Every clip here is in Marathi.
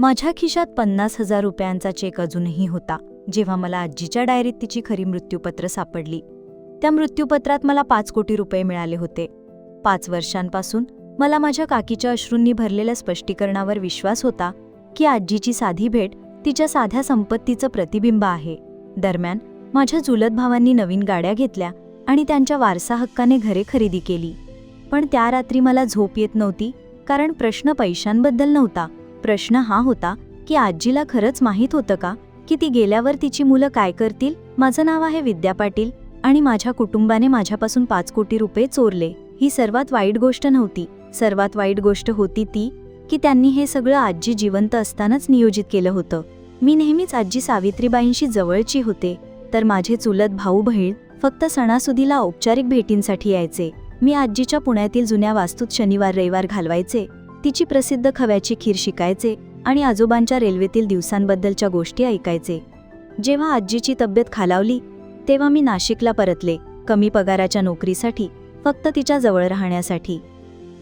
माझ्या खिशात पन्नास हजार रुपयांचा चेक अजूनही होता जेव्हा मला आजीच्या डायरीत तिची खरी मृत्यूपत्र सापडली. त्या मृत्यूपत्रात मला पाच कोटी रुपये मिळाले होते. पाच वर्षांपासून मला माझ्या काकीच्या अश्रूंनी भरलेल्या स्पष्टीकरणावर विश्वास होता की आजीची साधी भेट तिच्या साध्या संपत्तीचं प्रतिबिंब आहे. दरम्यान माझ्या जुलत भावांनी नवीन गाड्या घेतल्या आणि त्यांच्या वारसा हक्काने घरे खरेदी केली. पण त्या रात्री मला झोप येत नव्हती कारण प्रश्न पैशांबद्दल नव्हता. प्रश्न हा होता की आजीला खरंच माहीत होतं का की ती गेल्यावर तिची मुलं काय करतील? माझं नाव आहे विद्या पाटील आणि माझ्या कुटुंबाने माझ्यापासून पाच कोटी रुपये चोरले. ही सर्वात वाईट गोष्ट नव्हती. सर्वात वाईट गोष्ट होती ती की त्यांनी हे सगळं आजी जिवंत असतानाच नियोजित केलं होतं. मी नेहमीच आजी सावित्रीबाईंशी जवळची होते तर माझे चुलत भाऊ बहीण फक्त सणासुदीला औपचारिक भेटींसाठी यायचे. मी आजीच्या पुण्यातील जुन्या वास्तूत शनिवार रविवार घालवायचे. तिची प्रसिद्ध खव्याची खीर शिकायचे आणि आजोबांच्या रेल्वेतील दिवसांबद्दलच्या गोष्टी ऐकायचे. जेव्हा आजीची तब्येत खालावली तेव्हा मी नाशिकला परतले कमी पगाराच्या नोकरीसाठी फक्त तिच्या जवळ राहण्यासाठी.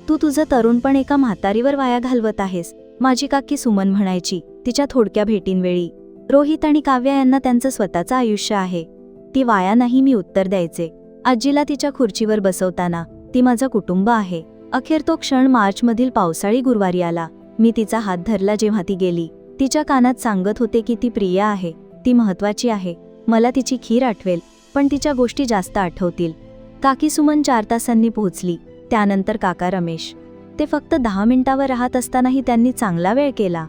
तू तुझं तरुणपण एका म्हातारीवर वाया घालवत आहेस माझी काकी सुमन म्हणायची तिच्या थोडक्या भेटींवेळी. रोहित आणि काव्या यांना त्यांचं स्वतःचं आयुष्य आहे. ती वाया नाही मी उत्तर द्यायचे. आजीला तिच्या खुर्चीवर बसवताना ती माझं कुटुंब आहे. अखेर तो क्षण मार्चमधील पावसाळी गुरुवारी आला. मी तिचा हात धरला जेव्हा ती गेली. तिच्या कानात सांगत होते की ती प्रिय आहे ती महत्वाची आहे मला तिची खीर आठवेल पण तिच्या गोष्टी जास्त आठवतील. काकी सुमन चार तासांनी पोहोचली त्यानंतर काका रमेश. ते फक्त दहा मिनिटावर राहत असतानाही त्यांनी चांगला वेळ केला.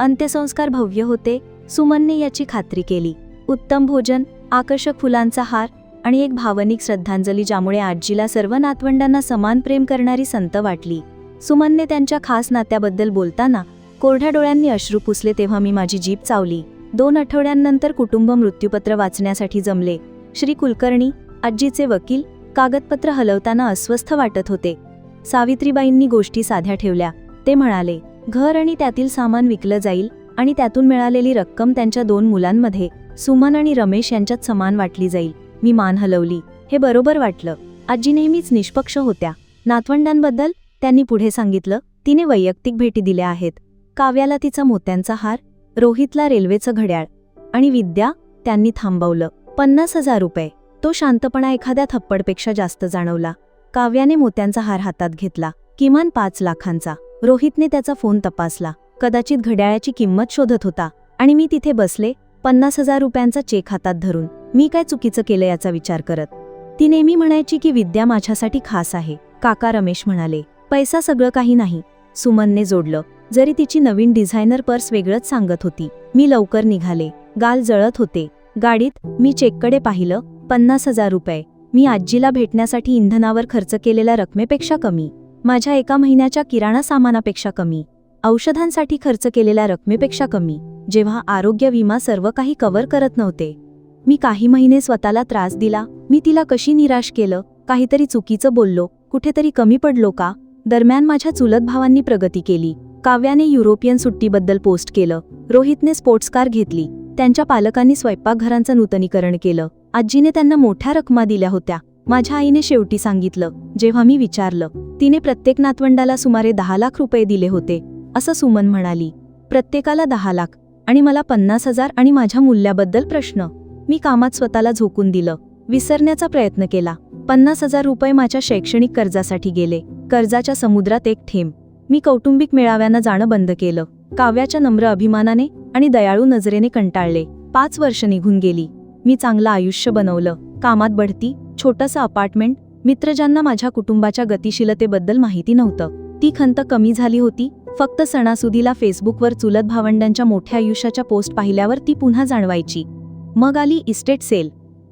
अंत्यसंस्कार भव्य होते सुमनने याची खात्री केली. उत्तम भोजन आकर्षक फुलांचा हार आणि एक भावनिक श्रद्धांजली ज्यामुळे आजीला सर्व नातवंडांना समान प्रेम करणारी संत वाटली. सुमनने त्यांच्या खास नात्याबद्दल बोलताना कोरड्या डोळ्यांनी अश्रू पुसले तेव्हा मी माझी जीप चावली. दोन आठवड्यांनंतर कुटुंब मृत्यूपत्र वाचण्यासाठी जमले. श्री कुलकर्णी आजीचे वकील कागदपत्र हलवताना अस्वस्थ वाटत होते. सावित्रीबाईंनी गोष्टी साध्या ठेवल्या. ते म्हणाले घर आणि त्यातील सामान विकलं जाईल आणि त्यातून मिळालेली रक्कम त्यांच्या दोन मुलांमध्ये सुमन आणि रमेश यांच्यात समान वाटली जाईल. मी मान हलवली. हे बरोबर वाटलं. आजी नेहमीच निष्पक्ष होत्या. नातवंडांबद्दल त्यांनी पुढे सांगितलं तिने वैयक्तिक भेटी दिल्या आहेत. काव्याला तिचा मोत्यांचा हार रोहितला रेल्वेचं घड्याळ आणि विद्या त्यांनी थांबवलं. पन्नास हजार रुपये. तो शांतपणा एखाद्या थप्पडपेक्षा जास्त जाणवला. काव्याने मोत्यांचा हार हातात घेतला. किमान पाच लाखांचा. रोहितने त्याचा फोन तपासला. कदाचित घड्याळाची किंमत शोधत होता आणि मी तिथे बसले पन्नास हजार रुपयांचा चेक हातात धरून मी काय चुकीचं केलं याचा विचार करत. ती नेहमी म्हणायची की विद्या माझ्यासाठी खास आहे. काका रमेश म्हणाले पैसा सगळं काही नाही. सुमनने जोडलं. जरी तिची नवीन डिझायनर पर्स वेगळंच सांगत होती. मी लवकर निघाले. गाल जळत होते. गाडीत मी चेककडे पाहिलं पन्नास हजार रुपये. मी आजीला भेटण्यासाठी इंधनावर खर्च केलेल्या रकमेपेक्षा कमी. माझ्या एका महिन्याच्या किराणा सामानापेक्षा कमी. औषधांसाठी खर्च केलेल्या रकमेपेक्षा कमी जेव्हा आरोग्य विमा सर्व काही कव्हर करत नव्हते. मी काही महिने स्वतःला त्रास दिला मी तिला कशी निराश केलं काहीतरी चुकीचं बोललो कुठेतरी कमी पडलो का? दरम्यान माझ्या चुलत भावांनी प्रगती केली काव्याने युरोपियन सुट्टीबद्दल पोस्ट केलं रोहितने स्पोर्ट्स कार घेतली त्यांच्या पालकांनी स्वयंपाकघरांचं नूतनीकरण केलं आजीने त्यांना मोठ्या रकमा दिल्या होत्या. माझ्या आईने शेवटी सांगितलं जेव्हा मी विचारलं तिने प्रत्येक नातवंडाला सुमारे दहा लाख रुपये दिले होते. असं सुमन म्हणाली प्रत्येकाला दहा लाख आणि मला पन्नास हजार आणि माझ्या मूल्याबद्दल प्रश्न. मी कामात स्वतःला झोकून दिलं विसरण्याचा प्रयत्न केला. पन्नास हजार रुपये माझ्या शैक्षणिक कर्जासाठी गेले कर्जाच्या समुद्रात एक थेंब. मी कौटुंबिक मेळाव्यांना जाणं बंद केलं काव्याच्या नम्र अभिमानाने आणि दयाळू नजरेने कंटाळले. पाच वर्ष निघून गेली. मी चांगलं आयुष्य बनवलं कामात बढती छोटंसं अपार्टमेंट मित्रजांना माझ्या कुटुंबाच्या गतिशीलतेबद्दल माहिती नव्हतं. ती खंत कमी झाली होती फक्त सणासुदीला फेसबुकवर चुलत भावंडांच्या मोठ्या आयुष्याच्या पोस्ट पाहिल्यावर ती पुन्हा जाणवायची. मग आली इस्टेट सेल.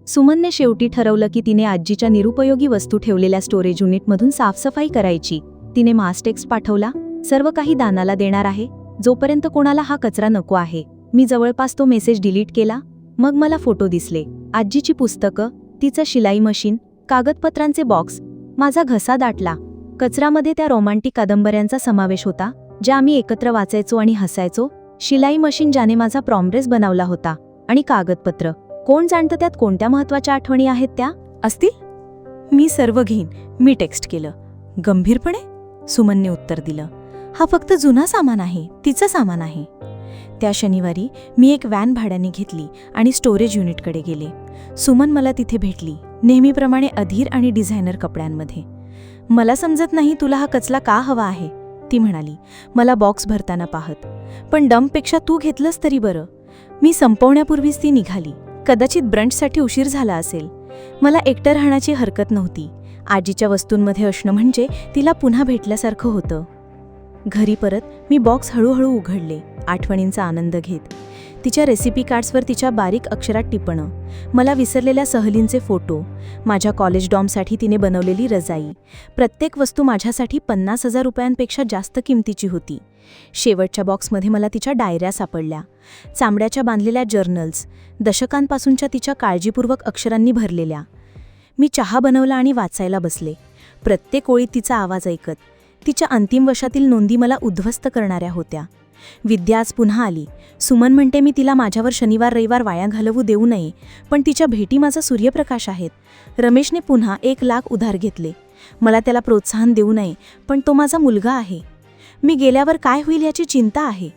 सुमनने शेवटी ठरवलं की तिने आजीच्या निरुपयोगी वस्तू ठेवलेल्या स्टोरेज युनिटमधून साफसफाई करायची. तिने मास्टेक्स पाठवला सर्व काही दानाला देणार आहे. जोपर्यंत कोणाला हा कचरा नको आहे. मी जवळपास तो मेसेज डिलीट केला. मग मला फोटो दिसले. आजीची पुस्तकं तिचं शिलाई मशीन कागदपत्रांचे बॉक्स माझा घसा दाटला. कचरामध्ये त्या रोमांटिक कादंबऱ्यांचा समावेश होता. ज्या आम्ही एकत्र वाचायचो आणि हसायचो शिलाई मशीन ज्याने माझा प्रॉम्ब्रेस बनवला होता आणि कागदपत्र. कोण जाणतं त्यात कोणत्या महत्त्वाच्या आठवणी आहेत त्या? असतील मी सर्व घेईन. मी टेक्स्ट केलं. गंभीरपणे? सुमनने उत्तर दिलं. हा फक्त जुना सामान आहे तिचं सामान आहे. त्या शनिवारी मी एक व्हॅन भाड्याने घेतली आणि स्टोरेज युनिटकडे गेले. सुमन मला तिथे भेटली नेहमीप्रमाणे अधीर आणि डिझायनर कपड्यांमध्ये. मला समजत नाही तुला हा कचला का हवा आहे. ती म्हणाली मला बॉक्स भरताना पाहत. पण डम्पपेक्षा तू घेतलंस तरी बरं. मी संपवण्यापूर्वीच ती निघाली. कदाचित ब्रंचसाठी उशीर झाला असेल. मला एकटं राहण्याची हरकत नव्हती. आजीच्या वस्तूंमध्ये असणं म्हणजे तिला पुन्हा भेटल्यासारखं होतं. घरी परत मी बॉक्स हळूहळू उघडले. आठवणींचा आनंद घेत. तिच्या रेसिपी कार्ड्सवर तिच्या बारीक अक्षरात टिपणं मला विसरलेल्या सहलींचे फोटो माझ्या कॉलेज डॉमसाठी तिने बनवलेली रजाई. प्रत्येक वस्तू माझ्यासाठी पन्नास हजार रुपयांपेक्षा जास्त किमतीची होती. शेवटच्या बॉक्समध्ये मला तिच्या डायऱ्या सापडल्या. चांबड्याच्या बांधलेल्या जर्नल्स दशकांपासूनच्या तिच्या काळजीपूर्वक अक्षरांनी भरलेल्या. मी चहा बनवला आणि वाचायला बसले. प्रत्येक ओळीत तिचा आवाज ऐकत तिच्या अंतिम वशातील नोंदी मला उद्ध्वस्त करणाऱ्या होत्या. विद्या आज पुन्हा आली. सुमन म्हणते मी तिला माझ्यावर शनिवार रविवार वाया घालवू देऊ नये पण तिच्या भेटी माझा सूर्यप्रकाश आहेत. रमेशने पुन्हा एक लाख उधार घेतले. मला त्याला प्रोत्साहन देऊ नये पण तो माझा मुलगा आहे. मी गेल्यावर काय होईल याची चिंता आहे.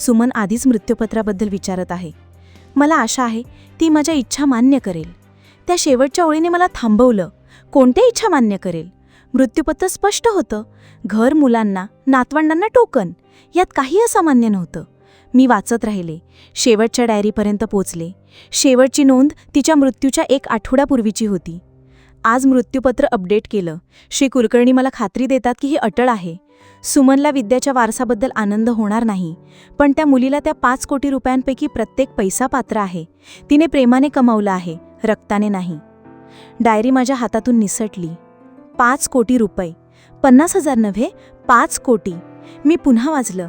सुमन आधीच मृत्यूपत्राबद्दल विचारत आहे. मला आशा आहे ती माझ्या इच्छा मान्य करेल. त्या शेवटच्या ओळीने मला थांबवलं. कोणत्या इच्छा मान्य करेल? मृत्यूपत्र स्पष्ट होतं. घर मुलांना नातवंडांना टोकन. यात काही असामान्य नव्हतं. मी वाचत राहिले. शेवटच्या डायरीपर्यंत पोचले. शेवटची नोंद तिच्या मृत्यूच्या एक आठवड्यापूर्वीची होती. आज मृत्यूपत्र अपडेट केलं. श्री कुलकर्णी मला खात्री देतात की ही अटळ आहे. सुमनला विद्याच्या वारसाबद्दल आनंद होणार नाही. पण त्या मुलीला त्या पाच कोटी रुपयांपैकी प्रत्येक पैसा पात्र आहे. तिने प्रेमाने कमावलं आहे रक्ताने नाही. डायरी माझ्या हातातून निसटली. पाच कोटी रुपये. पन्नास हजार नव्हे पाच कोटी. मी पुन्हा वाजलं.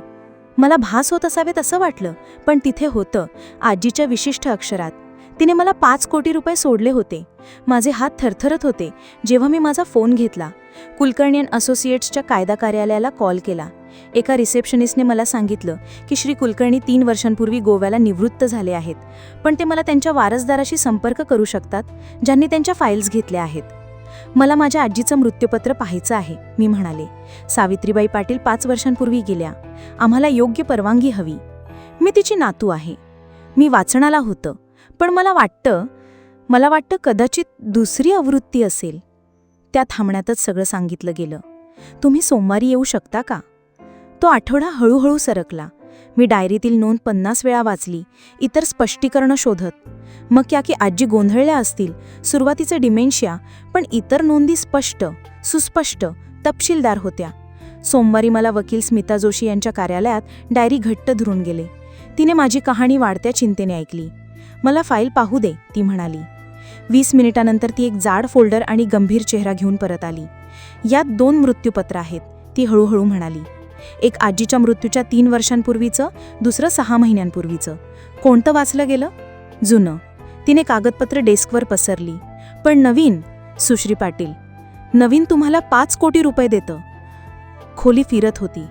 मला भास होत असावेत असं वाटलं पण तिथे होतं आजीच्या विशिष्ट अक्षरात. तिने मला पाच कोटी रुपये सोडले होते. माझे हात थरथरत होते जेव्हा मी माझा फोन घेतला. कुलकर्णी अँड असोसिएट्सच्या कायदा कार्यालयाला कॉल केला. एका रिसेप्शनिस्टने मला सांगितलं की श्री कुलकर्णी तीन वर्षांपूर्वी गोव्याला निवृत्त झाले आहेत पण ते मला त्यांच्या वारसदाराशी संपर्क करू शकतात ज्यांनी त्यांच्या फाईल्स घेतल्या आहेत. मला माझ्या आजीचं मृत्यूपत्र पाहायचं आहे मी म्हणाले. सावित्रीबाई पाटील पाच वर्षांपूर्वी गेल्या. आम्हाला योग्य परवानगी हवी. मी तिची नातू आहे. मी वाचनाला होतं. पण मला वाटतं मला वाटतं कदाचित दुसरी आवृत्ती असेल. त्या थांबण्यातच सगळं सांगितलं गेलं. तुम्ही सोमवारी येऊ शकता का? तो आठवडा हळूहळू सरकला. मी डायरीतील नोंद पन्नास वेळा वाचली इतर स्पष्टीकरणं शोधत. मग क्या की आजी गोंधळल्या असतील सुरुवातीचं डिमेन्शिया पण इतर नोंदी स्पष्ट सुस्पष्ट तपशीलदार होत्या. सोमवारी मला वकील स्मिता जोशी यांच्या कार्यालयात डायरी घट्ट धरून गेले. तिने माझी कहाणी वाढत्या चिंतेने ऐकली. मला फाईल पाहू दे ती म्हणाली. वीस मिनिटानंतर ती एक जाड फोल्डर आणि गंभीर चेहरा घेऊन परत आली. यात दोन मृत्यूपत्र आहेत ती हळूहळू म्हणाली. एक आजीच्या मृत्यूच्या तीन वर्षांपूर्वीचं दुसरं सहा महिन्यांपूर्वीचं. कोणतं वाचलं गेलं? जुनं. तिने कागदपत्र डेस्कवर पसरली. पण नवीन सुश्री पाटील. नवीन तुम्हाला पाच कोटी रुपये देतं. खोली फिरत होती.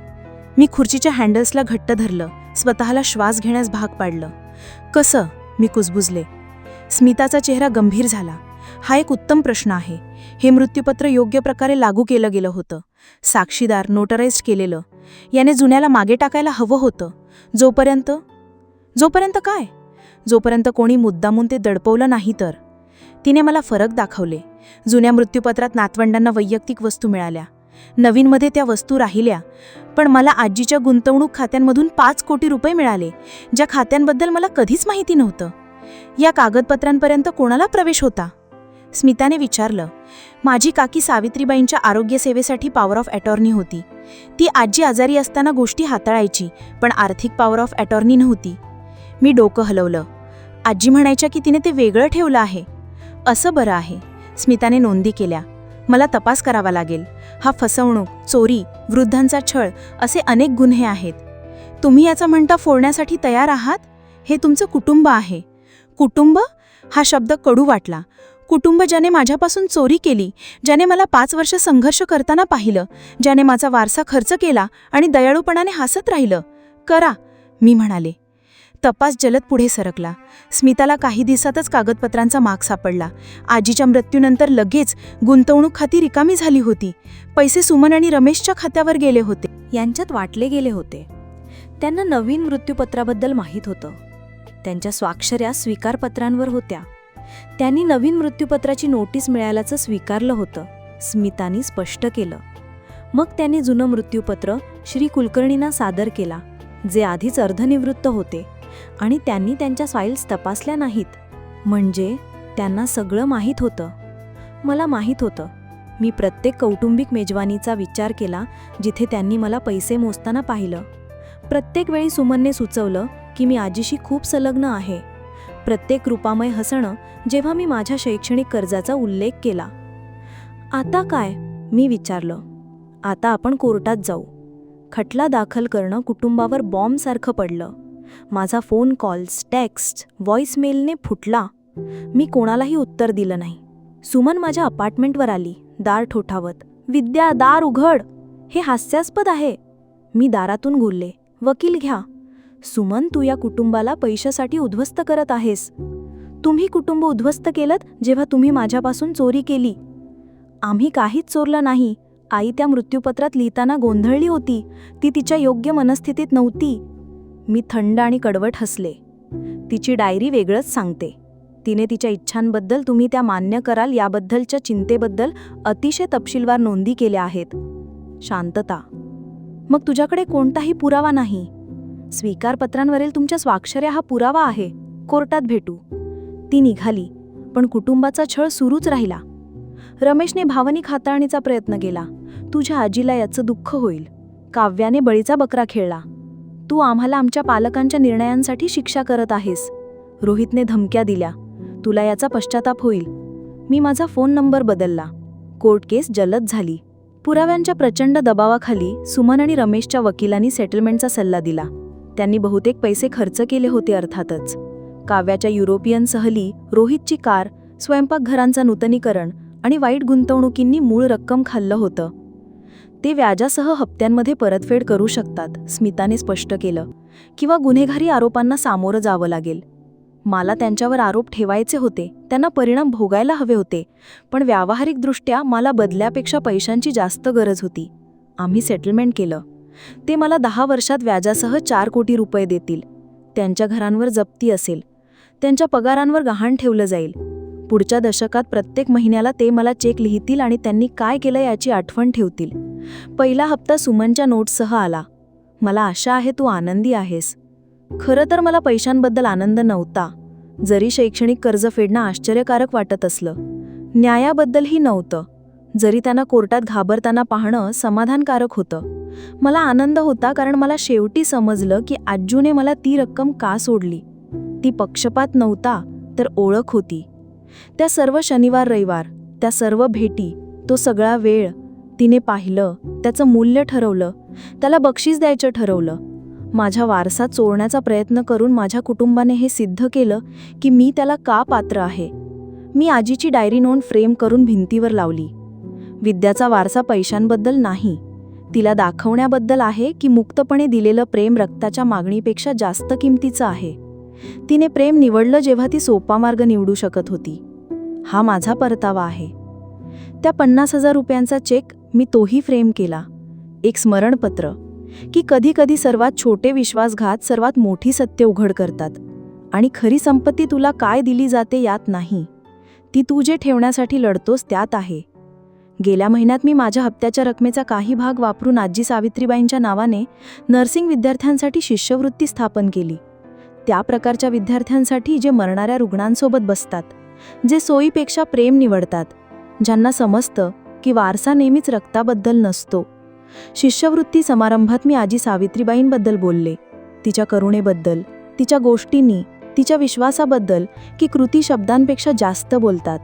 मी खुर्चीच्या हँडल्सला घट्ट धरलं. स्वतःला श्वास घेण्यास भाग पाडलं. कसं? मी कुजबुजले. स्मिताचा चेहरा गंभीर झाला. हा एक उत्तम प्रश्न आहे. हे मृत्यूपत्र योग्य प्रकारे लागू केलं गेलं होतं. साक्षीदार नोटराइज्ड केलेलं. याने जुन्याला मागे टाकायला हवं होतं. जोपर्यंत जोपर्यंत काय? जोपर्यंत कोणी मुद्दामून ते दडपवलं नाही तर. तिने मला फरक दाखवले. जुन्या मृत्यूपत्रात नातवंडांना वैयक्तिक वस्तू मिळाल्या. नवीनमध्ये त्या वस्तू राहिल्या. पण मला आजीच्या गुंतवणूक खात्यांमधून पाच कोटी रुपये मिळाले ज्या खात्यांबद्दल मला कधीच माहिती नव्हतं. या कागदपत्रांपर्यंत कोणाला प्रवेश होता? स्मिताने विचारलं. माझी काकी सावित्रीबाईंच्या आरोग्यसेवेसाठी पॉवर ऑफ अटॉर्नी होती. ती आजी आजारी असताना गोष्टी हाताळायची पण आर्थिक पॉवर ऑफ अटॉर्नी नव्हती. मी डोकं हलवलं. आजी म्हणायच्या की तिने ते वेगळं ठेवलं आहे. असं बरं आहे. स्मिताने नोंदी केल्या. मला तपास करावा लागेल. हा फसवणूक चोरी वृद्धांचा छळ असे अनेक गुन्हे आहेत. तुम्ही याचा म्हणता फोडण्यासाठी तयार आहात? हे तुमचं कुटुंब आहे. कुटुंब? हा शब्द कडू वाटला. कुटुंब ज्याने माझ्यापासून चोरी केली ज्याने मला पाच वर्ष संघर्ष करताना पाहिलं ज्याने माझा वारसा खर्च केला आणि दयाळूपणाने हसत राहिलं. करा मी म्हणाले. तपास जलद पुढे सरकला. स्मिताला काही दिवसातच कागदपत्रांचा माग सापडला. आजीच्या मृत्यूनंतर लगेच गुंतवणूक खाती रिकामी झाली होती. पैसे सुमन आणि रमेशच्या खात्यावर गेले होते. यांच्यात वाटले गेले होते. त्यांना नवीन मृत्यूपत्राबद्दल माहीत होतं. त्यांच्या स्वाक्षऱ्या स्वीकारपत्रांवर होत्या. त्यांनी नवीन मृत्यूपत्राची नोटीस मिळाल्याचं स्वीकारलं होतं. स्मितानी स्पष्ट केलं. मग त्यांनी जुनं मृत्यूपत्र श्री कुलकर्णींना सादर केला जे आधीच अर्धनिवृत्त होते आणि त्यांनी त्यांच्या फाईल्स तपासल्या नाहीत. म्हणजे त्यांना सगळं माहीत होतं. मला माहीत होतं. मी प्रत्येक कौटुंबिक मेजवानीचा विचार केला जिथे त्यांनी मला पैसे मोजताना पाहिलं. प्रत्येक वेळी सुमनने सुचवलं की मी आजीशी खूप संलग्न आहे. प्रत्येक रूपामय हसणं जेव्हा मी माझ्या शैक्षणिक कर्जाचा उल्लेख केला. आता काय? मी विचारलं. आता आपण कोर्टात जाऊ. खटला दाखल करणं कुटुंबावर बॉम्बसारखं पडलं. माझा फोन कॉल्स टेक्स्ट व्हॉइसमेलने फुटला. मी कोणालाही उत्तर दिलं नाही. सुमन माझ्या अपार्टमेंटवर आली दार ठोठावत. विद्या दार उघड! हे हास्यास्पद आहे. मी दारातून गुलले वकील घ्या. सुमन तू या कुटुंबाला पैशासाठी उद्ध्वस्त करत आहेस. तुम्ही कुटुंब उद्ध्वस्त केलं जेव्हा तुम्ही माझ्यापासून चोरी केली. आम्ही काहीच चोरलं नाही. आई त्या मृत्यूपत्रात लिहिताना गोंधळली होती. ती तिच्या योग्य मनस्थितीत नव्हती. मी थंड आणि कडवट हसले. तिची डायरी वेगळंच सांगते. तिने तिच्या इच्छांबद्दल तुम्ही त्या मान्य कराल याबद्दलच्या चिंतेबद्दल अतिशय तपशीलवार नोंदी केल्या आहेत. शांतता. मग तुझ्याकडे कोणताही पुरावा नाही. स्वीकारपत्रांवरील तुमच्या स्वाक्षऱ्या हा पुरावा आहे. कोर्टात भेटू. ती निघाली पण कुटुंबाचा छळ सुरूच राहिला. रमेशने भावनिक हाताळणीचा प्रयत्न केला. तुझ्या आजीला याचं दुःख होईल. काव्याने बळीचा बकरा खेळला. तू आम्हाला आमच्या पालकांच्या निर्णयांसाठी शिक्षा करत आहेस. रोहितने धमक्या दिल्या. तुला याचा पश्चाताप होईल. मी माझा फोन नंबर बदलला. कोर्ट केस जलद झाली. पुराव्यांच्या प्रचंड दबावाखाली सुमन आणि रमेशच्या वकिलांनी सेटलमेंटचा सल्ला दिला. त्यांनी बहुतेक पैसे खर्च केले होते अर्थातच. काव्याच्या युरोपियन सहली रोहितची कार स्वयंपाकघरांचं नूतनीकरण आणि वाईट गुंतवणुकींनी मूळ रक्कम खाल्लं होतं. ते व्याजासह हप्त्यांमध्ये परतफेड करू शकतात स्मिताने स्पष्ट केलं किंवा गुन्हेगारी आरोपांना सामोरं जावं लागेल. मला त्यांच्यावर आरोप ठेवायचे होते त्यांना परिणाम भोगायला हवे होते पण व्यावहारिकदृष्ट्या मला बदल्यापेक्षा पैशांची जास्त गरज होती. आम्ही सेटलमेंट केलं. ते मला दहा वर्षात व्याजासह चार कोटी रुपये देतील. त्यांच्या घरांवर जप्ती असेल. त्यांच्या पगारांवर गहाण ठेवलं जाईल. पुढच्या दशकात प्रत्येक महिन्याला ते मला चेक लिहितील आणि त्यांनी काय केलं याची आठवण ठेवतील. पहिला हप्ता सुमनच्या नोटसह आला. मला आशा आहे तू आनंदी आहेस. खरं तर मला पैशांबद्दल आनंद नव्हता. जरी शैक्षणिक कर्ज फेडणं आश्चर्यकारक वाटत असलं. न्यायाबद्दलही नव्हतं. जरी त्यांना कोर्टात घाबरताना पाहणं समाधानकारक होतं. मला आनंद होता कारण मला शेवटी समजलं की आज्जूने मला ती रक्कम का सोडली. ती पक्षपात नव्हता तर ओळख होती. त्या सर्व शनिवार रविवार त्या सर्व भेटी तो सगळा वेळ तिने पाहिलं त्याचं मूल्य ठरवलं त्याला बक्षीस द्यायचं ठरवलं. माझ्या वारसा चोरण्याचा प्रयत्न करून माझ्या कुटुंबाने हे सिद्ध केलं की मी त्याला का पात्र आहे? मी आजीची डायरी नोंद फ्रेम करून भिंतीवर लावली. विद्याचा वारसा पैशांबद्दल नाही. तिला दाखवण्याबद्दल आहे की मुक्तपणे दिलेलं प्रेम रक्ताच्या मागणीपेक्षा जास्त किमतीचं आहे. तिने प्रेम निवडलं जेव्हा ती सोपा मार्ग निवडू शकत होती. हा माझा परतावा आहे. त्या पन्नास हजार रुपयांचा चेक मी तोही फ्रेम केला. एक स्मरणपत्र. की कधी कधी सर्वात छोटे विश्वासघात सर्वात मोठी सत्य उघड करतात. आणि खरी संपत्ती तुला काय दिली जाते यात नाही. ती तू जे ठेवण्यासाठी लढतोस त्यात आहे. गेल्या महिन्यात मी माझ्या हप्त्याच्या रकमेचा काही भाग वापरून आजी सावित्रीबाईंच्या नावाने नर्सिंग विद्यार्थ्यांसाठी शिष्यवृत्ती स्थापन केली. त्या प्रकारच्या विद्यार्थ्यांसाठी जे मरणाऱ्या रुग्णांसोबत बसतात जे सोयीपेक्षा प्रेम निवडतात ज्यांना समजतं की वारसा नेहमीच रक्ताबद्दल नसतो. शिष्यवृत्ती समारंभात मी आजी सावित्रीबाईंबद्दल बोलले. तिच्या करुणेबद्दल तिच्या गोष्टींनी तिच्या विश्वासाबद्दल की कृती शब्दांपेक्षा जास्त बोलतात.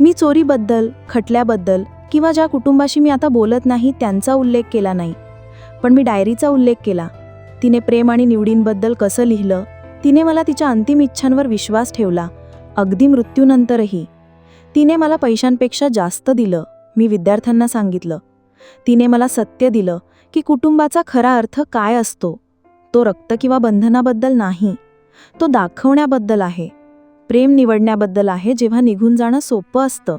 मी चोरीबद्दल खटल्याबद्दल किंवा ज्या कुटुंबाशी मी आता बोलत नाही त्यांचा उल्लेख केला नाही. पण मी डायरीचा उल्लेख केला. तिने प्रेम आणि निवडींबद्दल कसं लिहिलं? तिने मला तिच्या अंतिम इच्छांवर विश्वास ठेवला. अगदी मृत्यूनंतरही. तिने मला पैशांपेक्षा जास्त दिलं. मी विद्यार्थ्यांना सांगितलं. तिने मला सत्य दिलं की कुटुंबाचा खरा अर्थ काय असतो? तो रक्त किंवा बंधनाबद्दल नाही. तो दाखवण्याबद्दल आहे. प्रेम निवडण्याबद्दल आहे जेव्हा निघून जाणं सोपं असतं.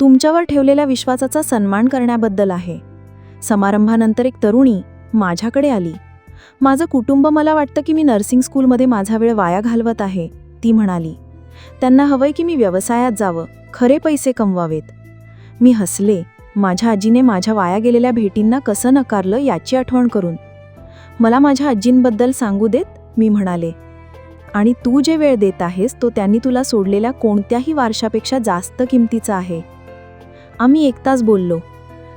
तुमच्यावर ठेवलेल्या विश्वासाचा सन्मान करण्याबद्दल आहे. समारंभानंतर एक तरुणी माझ्याकडे आली. माझं कुटुंब मला वाटतं की मी नर्सिंग स्कूलमध्ये माझा वेळ वाया घालवत आहे ती म्हणाली. त्यांना हवंय की मी व्यवसायात जावं खरे पैसे कमवावेत. मी हसले. माझ्या आजीने माझ्या वाया गेलेल्या भेटींना कसं नकारलं याची आठवण करून. मला माझ्या आजींबद्दल सांगू देत? मी म्हणाले. आणि तू जे वेळ देत आहेस तो त्यांनी तुला सोडलेल्या कोणत्याही वारशापेक्षा जास्त किमतीचा आहे. आम्ही एक तास बोललो.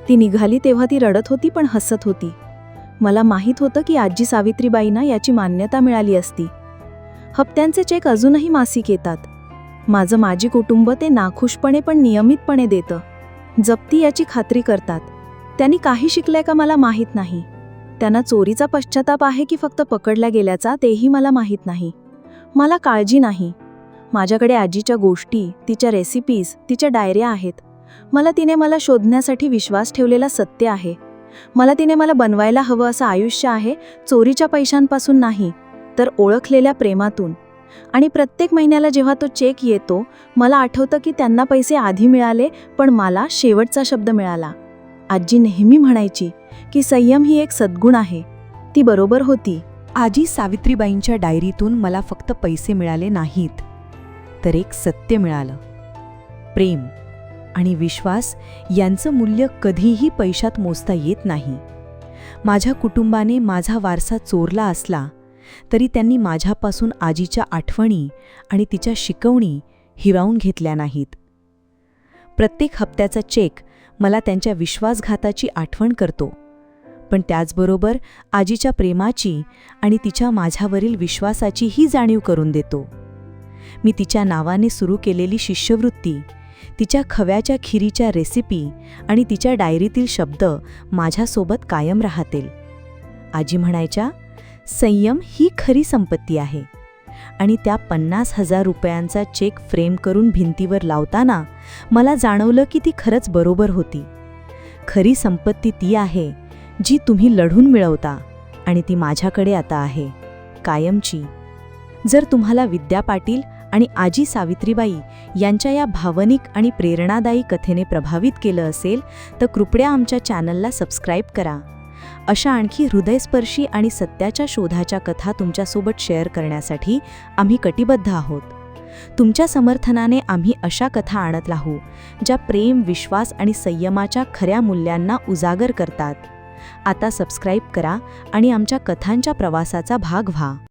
ती निघाली तेव्हा ती रडत होती पण हसत होती. मला माहीत होतं की आजी सावित्रीबाईंना याची मान्यता मिळाली असती. हप्त्यांचे चेक अजूनही मासिक येतात. माझं माझी कुटुंब ते नाखुशपणे पण नियमितपणे देतं. जप्ती याची खात्री करतात. त्यांनी काही शिकलंय का मला माहीत नाही. त्यांना चोरीचा पश्चाताप आहे की फक्त पकडल्या गेल्याचा तेही मला माहीत नाही. मला काळजी नाही. माझ्याकडे आजीच्या गोष्टी तिच्या रेसिपीज तिच्या डायऱ्या आहेत. मला तिने मला शोधण्यासाठी विश्वास ठेवलेला सत्य आहे. मला तिने मला बनवायला हवं असं आयुष्य आहे चोरीच्या पैशांपासून नाही तर ओळखलेल्या प्रेमातून. आणि प्रत्येक महिन्याला जेव्हा तो चेक येतो मला आठवतं की त्यांना पैसे आधी मिळाले पण मला शेवटचा शब्द मिळाला. आजी नेहमी म्हणायची की संयम ही एक सद्गुण आहे. ती बरोबर होती. आजी सावित्रीबाईंच्या डायरीतून मला फक्त पैसे मिळाले नाहीत तर एक सत्य मिळालं. प्रेम आणि विश्वास यांचं मूल्य कधीही पैशात मोजता येत नाही. माझ्या कुटुंबाने माझा वारसा चोरला असला तरी त्यांनी माझ्यापासून आजीच्या आठवणी आणि तिच्या शिकवणी हिरावून घेतल्या नाहीत. प्रत्येक हप्त्याचा चेक मला त्यांच्या विश्वासघाताची आठवण करतो. पण त्याचबरोबर आजीच्या प्रेमाची आणि तिच्या माझ्यावरील विश्वासाचीही जाणीव करून देतो. मी तिच्या नावाने सुरू केलेली शिष्यवृत्ती तिच्या खव्याच्या खिरीच्या रेसिपी आणि तिच्या डायरीतील शब्द माझ्यासोबत कायम राहतील. आजी म्हणायच्या संयम ही खरी संपत्ती आहे. आणि त्या पन्नास हजार रुपयांचा चेक फ्रेम करून भिंतीवर लावताना मला जाणवलं की ती खरंच बरोबर होती. खरी संपत्ती ती आहे जी तुम्ही लढून मिळवता आणि ती माझ्याकडे आता आहे. कायमची. जर तुम्हाला विद्या पाटील आणि आजी सावित्रीबाई यांच्या या भावनिक आणि प्रेरणादायी कथेने प्रभावित केलं असेल तर कृपया आमच्या चॅनलला सबस्क्राईब करा. अशा आणखी हृदयस्पर्शी आणि सत्याच्या शोधाच्या कथा तुमच्यासोबत शेअर करण्यासाठी आम्ही कटिबद्ध आहोत. तुमच्या समर्थनाने आम्ही अशा कथा आणत राहू ज्या प्रेम विश्वास आणि संयमाच्या खऱ्या मूल्यांना उजागर करतात. आता सबस्क्राईब करा आणि आमच्या कथांच्या प्रवासाचा भाग व्हा.